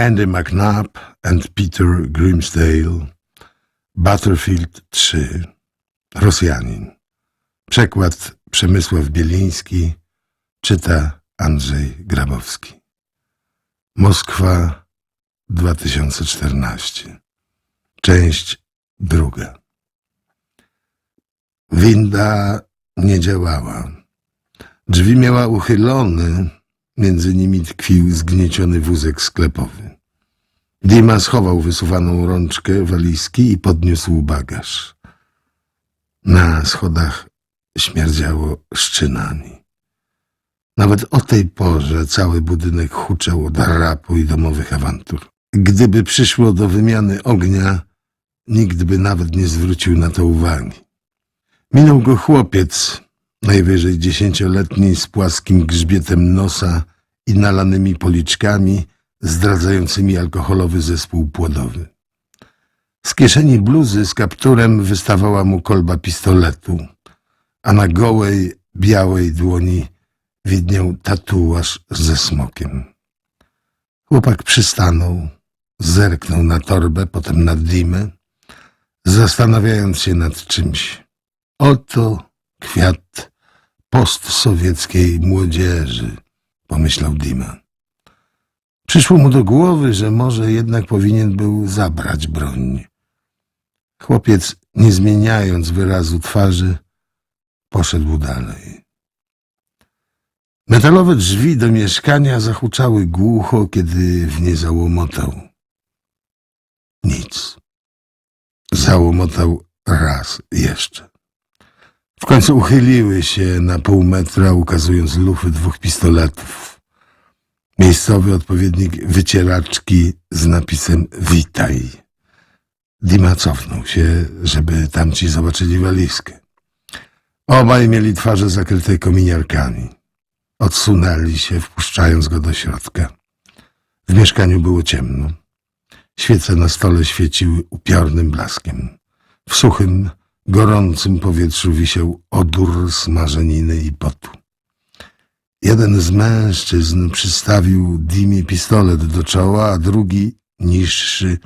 Andy McNabb and Peter Grimsdale, Battlefield 3, Rosjanin. Przekład Przemysław Bieliński, czyta Andrzej Grabowski. Moskwa 2014. Część druga. Winda nie działała. Drzwi miała uchylone, między nimi tkwił zgnieciony wózek sklepowy. Dima schował wysuwaną rączkę walizki i podniósł bagaż. Na schodach śmierdziało szczynami. Nawet o tej porze cały budynek huczał od rapu i domowych awantur. Gdyby przyszło do wymiany ognia, nikt by nawet nie zwrócił na to uwagi. Minął go chłopiec, najwyżej dziesięcioletni, z płaskim grzbietem nosa i nalanymi policzkami, zdradzającymi alkoholowy zespół płodowy. Z kieszeni bluzy z kapturem wystawała mu kolba pistoletu, a na gołej, białej dłoni widniał tatuaż ze smokiem. Chłopak przystanął, zerknął na torbę, potem na Dimę, zastanawiając się nad czymś. Oto kwiat postsowieckiej młodzieży, pomyślał Dima. Przyszło mu do głowy, że może jednak powinien był zabrać broń. Chłopiec, nie zmieniając wyrazu twarzy, poszedł dalej. Metalowe drzwi do mieszkania zahuczały głucho, kiedy w nie załomotał. Nic. Załomotał raz jeszcze. W końcu uchyliły się na pół metra, ukazując lufy dwóch pistoletów. Miejscowy odpowiednik wycieraczki z napisem Witaj. Dima cofnął się, żeby tamci zobaczyli walizkę. Obaj mieli twarze zakryte kominiarkami. Odsunęli się, wpuszczając go do środka. W mieszkaniu było ciemno. Świece na stole świeciły upiornym blaskiem. W suchym, gorącym powietrzu wisiał odór smażeniny i potu. Jeden z mężczyzn przystawił Dimie pistolet do czoła, a drugi, niższy,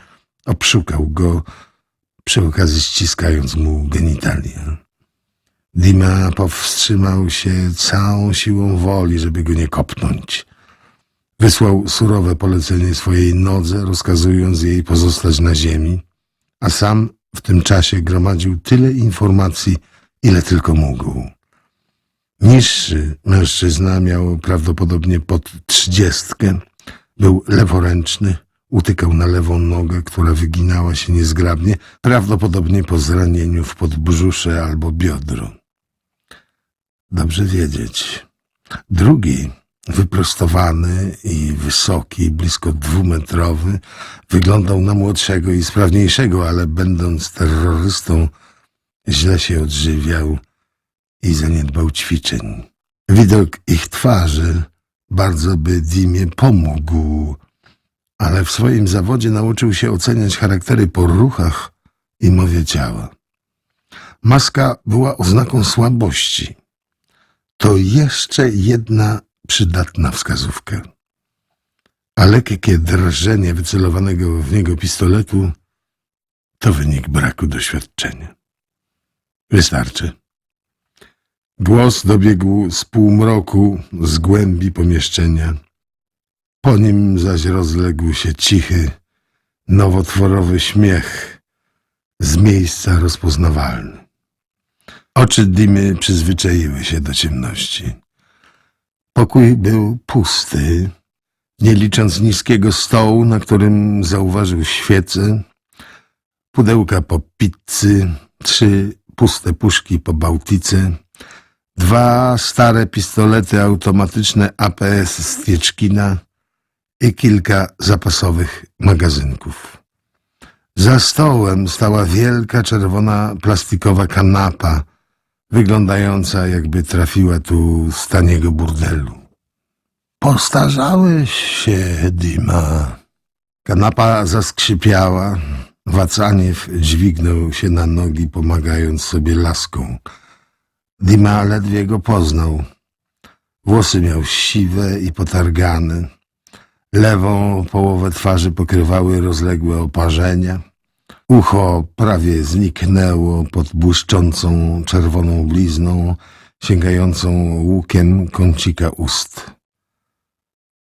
obszukał go, przy okazji ściskając mu genitalia. Dima powstrzymał się całą siłą woli, żeby go nie kopnąć. Wysłał surowe polecenie swojej nodze, rozkazując jej pozostać na ziemi, a sam w tym czasie gromadził tyle informacji, ile tylko mógł. Niższy mężczyzna miał prawdopodobnie pod trzydziestkę, był leworęczny, utykał na lewą nogę, która wyginała się niezgrabnie, prawdopodobnie po zranieniu w podbrzusze albo biodro. Dobrze wiedzieć. Drugi, wyprostowany i wysoki, blisko dwumetrowy, wyglądał na młodszego i sprawniejszego, ale będąc terrorystą, źle się odżywiał i zaniedbał ćwiczeń. Widok ich twarzy bardzo by Dimie pomógł, ale w swoim zawodzie nauczył się oceniać charaktery po ruchach i mowie ciała. Maska była oznaką słabości. To jeszcze jedna przydatna wskazówka. A lekkie drżenie wycelowanego w niego pistoletu to wynik braku doświadczenia. Wystarczy. Głos dobiegł z półmroku, z głębi pomieszczenia. Po nim zaś rozległ się cichy, nowotworowy śmiech, z miejsca rozpoznawalny. Oczy Dimy przyzwyczaiły się do ciemności. Pokój był pusty, nie licząc niskiego stołu, na którym zauważył świece, pudełka po pizzy, trzy puste puszki po bałtice, dwa stare pistolety automatyczne APS z Tieczkina i kilka zapasowych magazynków. Za stołem stała wielka czerwona plastikowa kanapa, wyglądająca jakby trafiła tu z taniego burdelu. Postarzałeś się, Dima. Kanapa zaskrzypiała. Wacaniew dźwignął się na nogi, pomagając sobie laską. Dima ledwie go poznał. Włosy miał siwe i potargane. Lewą połowę twarzy pokrywały rozległe oparzenia. Ucho prawie zniknęło pod błyszczącą czerwoną blizną, sięgającą łukiem kącika ust.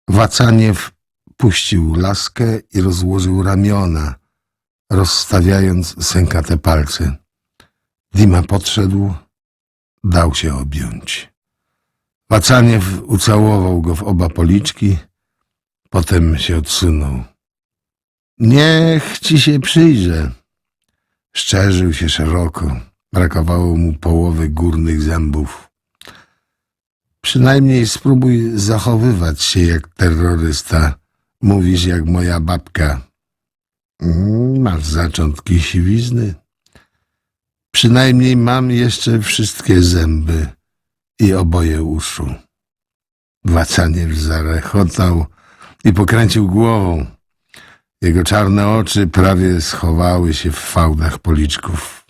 Wacaniew puścił laskę i rozłożył ramiona, rozstawiając sękate palce. Dima podszedł, dał się objąć. Wacaniew ucałował go w oba policzki, potem się odsunął. Niech ci się przyjrzę. Szczerzył się szeroko. Brakowało mu połowy górnych zębów. Przynajmniej spróbuj zachowywać się jak terrorysta. Mówisz jak moja babka. Mm, Masz zaczątki siwizny. Przynajmniej mam jeszcze wszystkie zęby i oboje uszu. Wacaniew zarechotał i pokręcił głową. Jego czarne oczy prawie schowały się w fałdach policzków.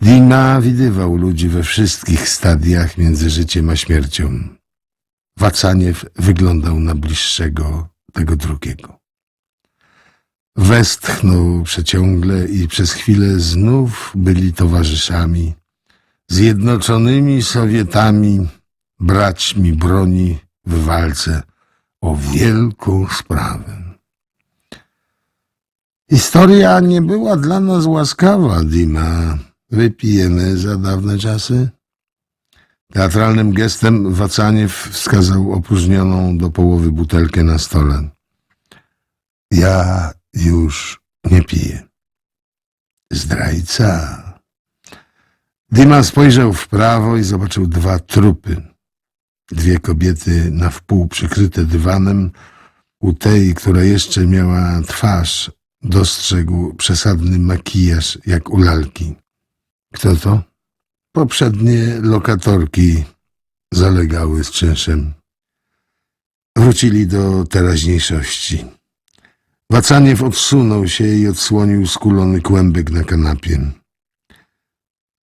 Dima widywał ludzi we wszystkich stadiach między życiem a śmiercią. Wacaniew wyglądał na bliższego tego drugiego. Westchnął przeciągle i przez chwilę znów byli towarzyszami, zjednoczonymi Sowietami, braćmi broni w walce o wielką sprawę. Historia nie była dla nas łaskawa, Dima. Wypijemy za dawne czasy? Teatralnym gestem Wacaniew wskazał opróżnioną do połowy butelkę na stole. Ja już nie piję. Zdrajca. Dima spojrzał w prawo i zobaczył dwa trupy. Dwie kobiety na wpół przykryte dywanem. U tej, która jeszcze miała twarz, dostrzegł przesadny makijaż jak u lalki. Kto to? Poprzednie lokatorki zalegały z czynszem. Wrócili do teraźniejszości. Wacaniew odsunął się i odsłonił skulony kłębek na kanapie.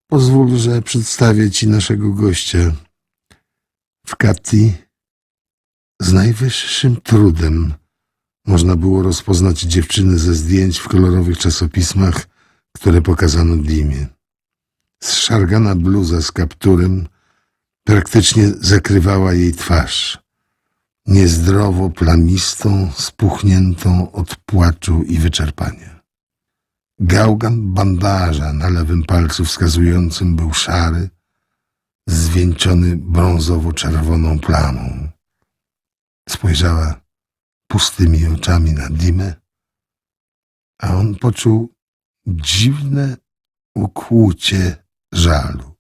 Pozwól, że przedstawię ci naszego gościa. W Kati z najwyższym trudem można było rozpoznać dziewczyny ze zdjęć w kolorowych czasopismach, które pokazano Dimie. Zszargana bluza z kapturem praktycznie zakrywała jej twarz. Niezdrowo plamistą, spuchniętą od płaczu i wyczerpania. Gałgan bandaża na lewym palcu wskazującym był szary, zwieńczony brązowo-czerwoną plamą. Spojrzała pustymi oczami na Dimę, a on poczuł dziwne ukłucie żalu.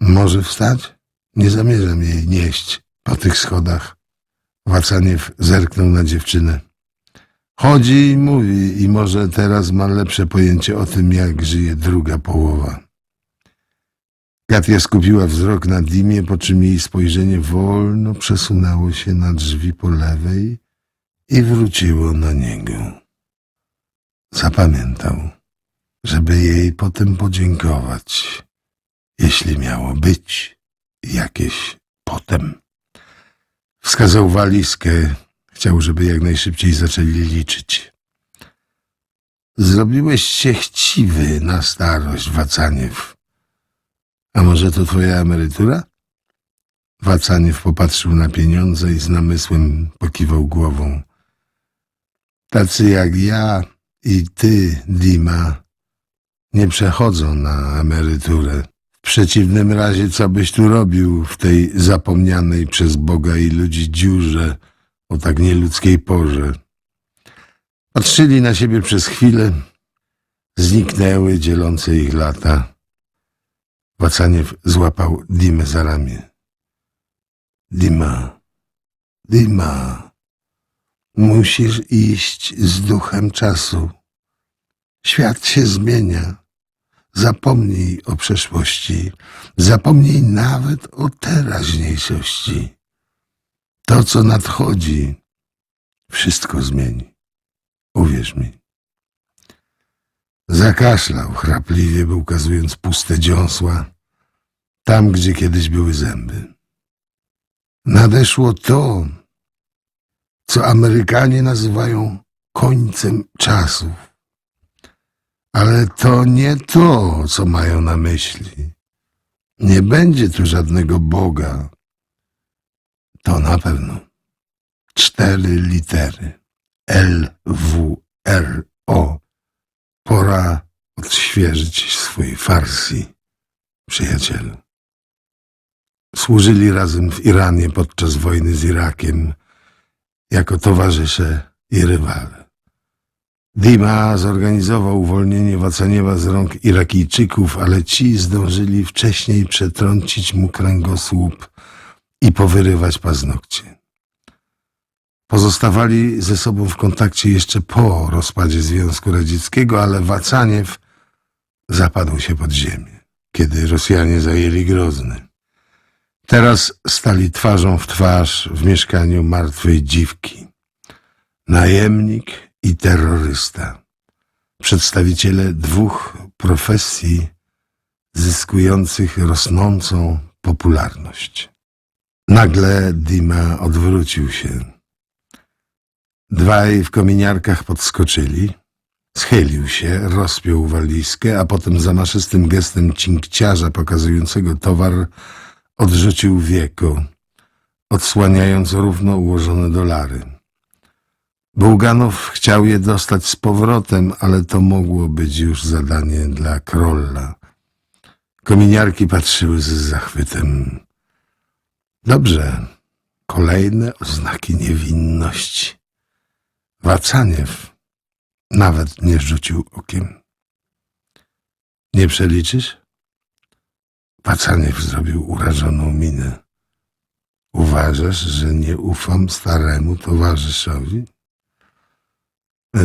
Może wstać? Nie zamierzam jej nieść po tych schodach. Wacaniew zerknął na dziewczynę. Chodzi i mówi i może teraz ma lepsze pojęcie o tym, jak żyje druga połowa. Katia skupiła wzrok na Dimie, po czym jej spojrzenie wolno przesunęło się na drzwi po lewej i wróciło na niego. Zapamiętał, żeby jej potem podziękować, jeśli miało być jakieś potem. Wskazał walizkę, chciał, żeby jak najszybciej zaczęli liczyć. Zrobiłeś się chciwy na starość, Wacaniew. A może to twoja emerytura? Wacaniew popatrzył na pieniądze i z namysłem pokiwał głową. Tacy jak ja i ty, Dima, nie przechodzą na emeryturę. W przeciwnym razie, co byś tu robił w tej zapomnianej przez Boga i ludzi dziurze o tak nieludzkiej porze? Patrzyli na siebie przez chwilę, zniknęły dzielące ich lata. Wacaniew złapał Dimę za ramię. Dima, Dima, musisz iść z duchem czasu. Świat się zmienia. Zapomnij o przeszłości. Zapomnij nawet o teraźniejszości. To, co nadchodzi, wszystko zmieni. Uwierz mi. Zakaszlał chrapliwie, ukazując puste dziąsła, tam, gdzie kiedyś były zęby. Nadeszło to, co Amerykanie nazywają końcem czasów. Ale to nie to, co mają na myśli. Nie będzie tu żadnego Boga. To na pewno. Cztery litery. L, W, R, O. Pora odświeżyć swój farsi, przyjacielu. Służyli razem w Iranie podczas wojny z Irakiem jako towarzysze i rywale. Dima zorganizował uwolnienie Wacaniewa z rąk Irakijczyków, ale ci zdążyli wcześniej przetrącić mu kręgosłup i powyrywać paznokcie. Pozostawali ze sobą w kontakcie jeszcze po rozpadzie Związku Radzieckiego, ale Wacaniew zapadł się pod ziemię, kiedy Rosjanie zajęli Grozny. Teraz stali twarzą w twarz w mieszkaniu martwej dziwki. Najemnik i terrorysta. Przedstawiciele dwóch profesji zyskujących rosnącą popularność. Nagle Dima odwrócił się. Dwaj w kominiarkach podskoczyli. Schylił się, rozpiął walizkę, a potem zamaszystym gestem cinkciarza pokazującego towar odrzucił wieko, odsłaniając równo ułożone dolary. Bułganow chciał je dostać z powrotem, ale to mogło być już zadanie dla króla. Kominiarki patrzyły z zachwytem. Dobrze, kolejne oznaki niewinności. Wacaniew nawet nie rzucił okiem. Nie przeliczysz? Wacaniew zrobił urażoną minę. Uważasz, że nie ufam staremu towarzyszowi?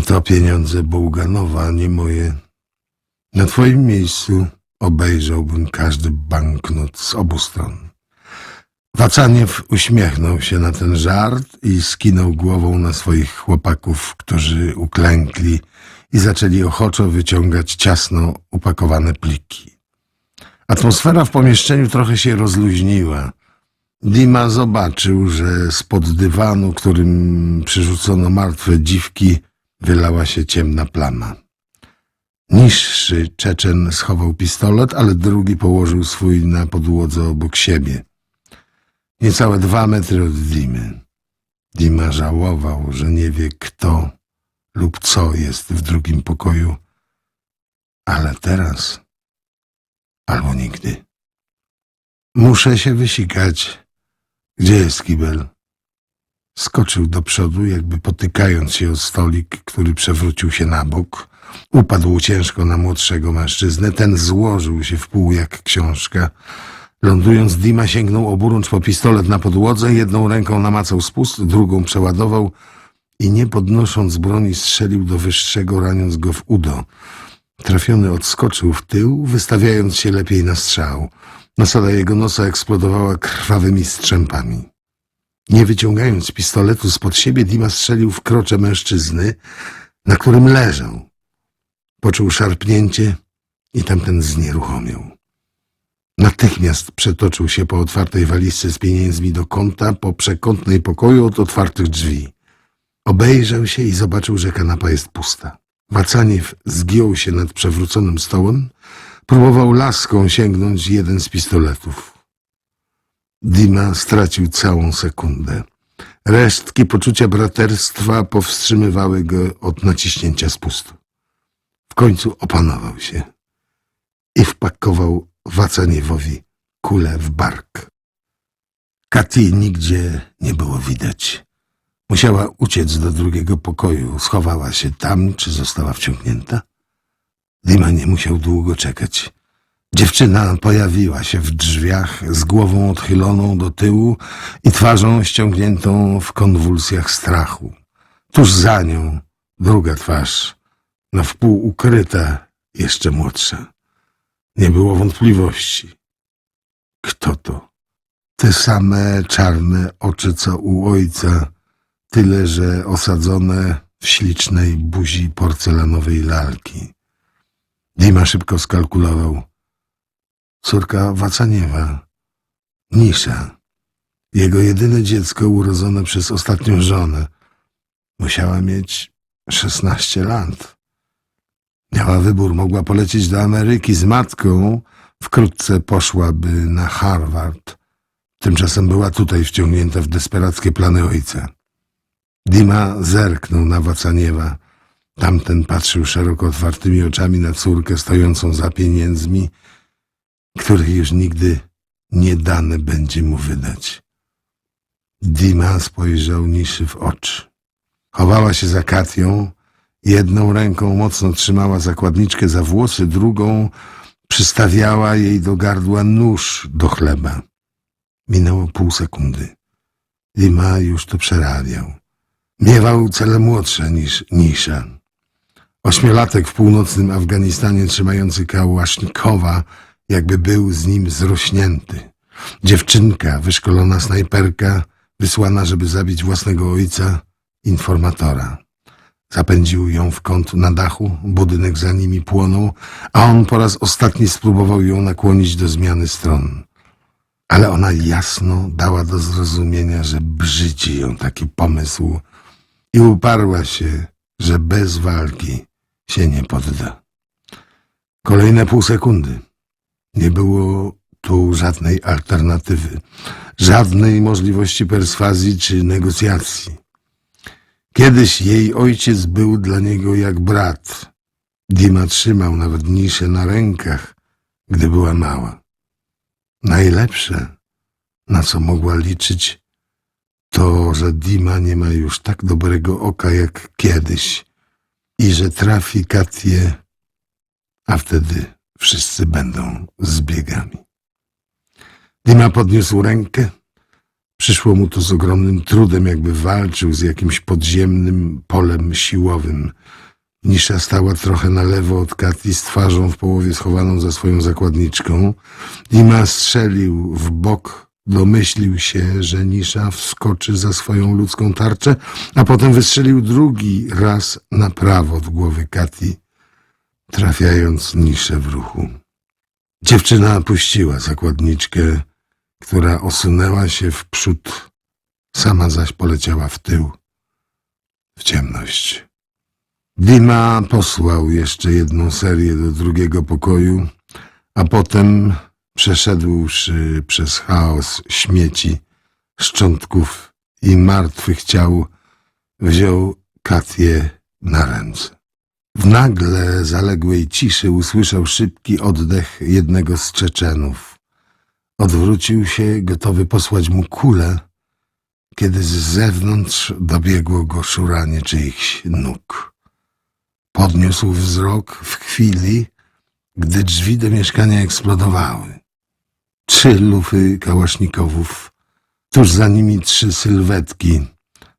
To pieniądze Bułganowa, nie moje. Na twoim miejscu obejrzałbym każdy banknot z obu stron. Wacaniew uśmiechnął się na ten żart i skinął głową na swoich chłopaków, którzy uklękli i zaczęli ochoczo wyciągać ciasno upakowane pliki. Atmosfera w pomieszczeniu trochę się rozluźniła. Dima zobaczył, że spod dywanu, którym przyrzucono martwe dziwki, wylała się ciemna plama. Niższy Czeczen schował pistolet, ale drugi położył swój na podłodze obok siebie. Niecałe dwa metry od Dimy. Dima żałował, że nie wie kto lub co jest w drugim pokoju, ale teraz albo nigdy. Muszę się wysikać. Gdzie jest kibel? Skoczył do przodu, jakby potykając się o stolik, który przewrócił się na bok. Upadł ciężko na młodszego mężczyznę. Ten złożył się w pół jak książka. Lądując, Dima sięgnął oburącz po pistolet na podłodze, jedną ręką namacał spust, drugą przeładował i nie podnosząc broni strzelił do wyższego, raniąc go w udo. Trafiony odskoczył w tył, wystawiając się lepiej na strzał. Nasada jego nosa eksplodowała krwawymi strzępami. Nie wyciągając pistoletu spod siebie, Dima strzelił w krocze mężczyzny, na którym leżał. Poczuł szarpnięcie i tamten znieruchomiał. Natychmiast przetoczył się po otwartej walizce z pieniędzmi do kąta, po przekątnej pokoju od otwartych drzwi. Obejrzał się i zobaczył, że kanapa jest pusta. Wacaniew zgiął się nad przewróconym stołem, próbował laską sięgnąć jeden z pistoletów. Dima stracił całą sekundę. Resztki poczucia braterstwa powstrzymywały go od naciśnięcia spustu. W końcu opanował się i wpakował Wacaniewowi kulę w bark. Katy nigdzie nie było widać. Musiała uciec do drugiego pokoju. Schowała się tam, czy została wciągnięta? Dima nie musiał długo czekać. Dziewczyna pojawiła się w drzwiach z głową odchyloną do tyłu i twarzą ściągniętą w konwulsjach strachu. Tuż za nią druga twarz, na wpół ukryta, jeszcze młodsza. Nie było wątpliwości. Kto to? Te same czarne oczy co u ojca, tyle że osadzone w ślicznej buzi porcelanowej lalki. Dima szybko skalkulował. Córka Wacaniewa, Nisza, jego jedyne dziecko urodzone przez ostatnią żonę. Musiała mieć 16 lat. Miała wybór, mogła polecieć do Ameryki z matką, wkrótce poszłaby na Harvard. Tymczasem była tutaj wciągnięta w desperackie plany ojca. Dima zerknął na Wacaniewa. Tamten patrzył szeroko otwartymi oczami na córkę stojącą za pieniędzmi, których już nigdy nie dane będzie mu wydać. Dima spojrzał Niszy w oczy. Chowała się za Katią, jedną ręką mocno trzymała zakładniczkę za włosy, drugą przystawiała jej do gardła nóż do chleba. Minęło pół sekundy. Dima już to przerabiał. Miewał cele młodsze niż Nisza. Ośmiolatek w północnym Afganistanie trzymający kałasznikowa, jakby był z nim zrośnięty. Dziewczynka, wyszkolona snajperka, wysłana, żeby zabić własnego ojca, informatora. Zapędził ją w kąt na dachu, budynek za nimi płonął, a on po raz ostatni spróbował ją nakłonić do zmiany stron. Ale ona jasno dała do zrozumienia, że brzydzi ją taki pomysł i uparła się, że bez walki się nie podda. Kolejne pół sekundy. Nie było tu żadnej alternatywy, żadnej możliwości perswazji czy negocjacji. Kiedyś jej ojciec był dla niego jak brat. Dima trzymał nawet niszę na rękach, gdy była mała. Najlepsze, na co mogła liczyć, to, że Dima nie ma już tak dobrego oka jak kiedyś i że trafi Katię, a wtedy wszyscy będą zbiegami. Dima podniósł rękę. Przyszło mu to z ogromnym trudem, jakby walczył z jakimś podziemnym polem siłowym. Nisza stała trochę na lewo od Kati z twarzą w połowie schowaną za swoją zakładniczką. Dima strzelił w bok, domyślił się, że Nisza wskoczy za swoją ludzką tarczę, a potem wystrzelił drugi raz na prawo od głowy Kati, trafiając Niszę w ruchu. Dziewczyna puściła zakładniczkę, która osunęła się w przód, sama zaś poleciała w tył, w ciemność. Dima posłał jeszcze jedną serię do drugiego pokoju, a potem, przeszedłszy przez chaos śmieci, szczątków i martwych ciał, wziął Katię na ręce. W nagle zaległej ciszy usłyszał szybki oddech jednego z Czeczenów. Odwrócił się, gotowy posłać mu kulę, kiedy z zewnątrz dobiegło go szuranie czyichś nóg. Podniósł wzrok w chwili, gdy drzwi do mieszkania eksplodowały. Trzy lufy kałasznikowów, tuż za nimi trzy sylwetki,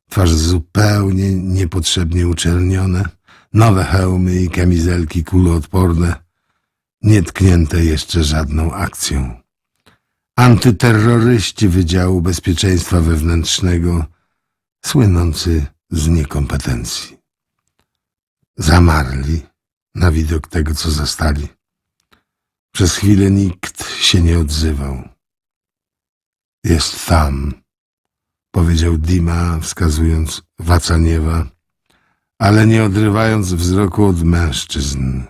twarze zupełnie niepotrzebnie uczernione, nowe hełmy i kamizelki kuloodporne, nietknięte jeszcze żadną akcją. Antyterroryści Wydziału Bezpieczeństwa Wewnętrznego, słynący z niekompetencji. Zamarli na widok tego, co zastali. Przez chwilę nikt się nie odzywał. Jest tam, powiedział Dima, wskazując Wacaniewa, ale nie odrywając wzroku od mężczyzn.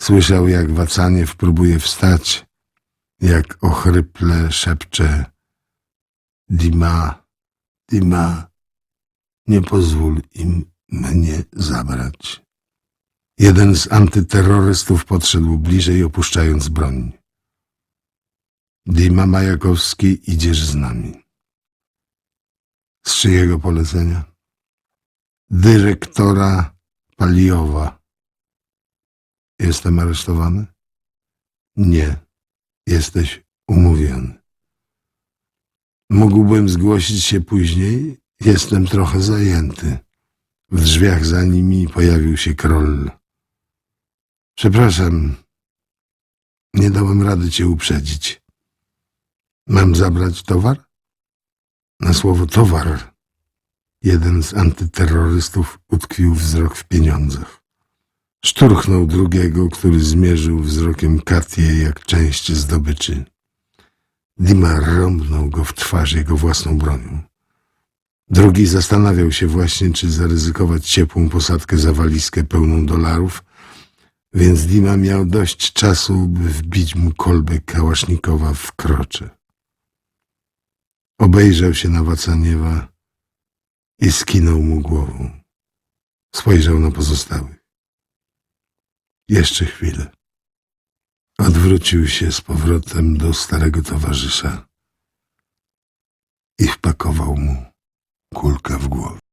Słyszał, jak Wacaniew próbuje wstać, jak ochryple szepcze Dima, Dima, nie pozwól im mnie zabrać. Jeden z antyterrorystów podszedł bliżej, opuszczając broń. Dima Majakowski, idziesz z nami. Z czyjego polecenia? Dyrektora Paliowa. Jestem aresztowany? Nie. Jesteś umówiony. Mógłbym zgłosić się później? Jestem trochę zajęty. W drzwiach za nimi pojawił się król. Przepraszam, nie dałem rady cię uprzedzić. Mam zabrać towar? Na słowo towar jeden z antyterrorystów utkwił wzrok w pieniądzach. Szturchnął drugiego, który zmierzył wzrokiem Katię jak część zdobyczy. Dima rąbnął go w twarz jego własną bronią. Drugi zastanawiał się właśnie, czy zaryzykować ciepłą posadkę za walizkę pełną dolarów, więc Dima miał dość czasu, by wbić mu kolbę kałasznikowa w krocze. Obejrzał się na Wacaniewa i skinął mu głową. Spojrzał na pozostałych. Jeszcze chwilę. Odwrócił się z powrotem do starego towarzysza i wpakował mu kulkę w głowę.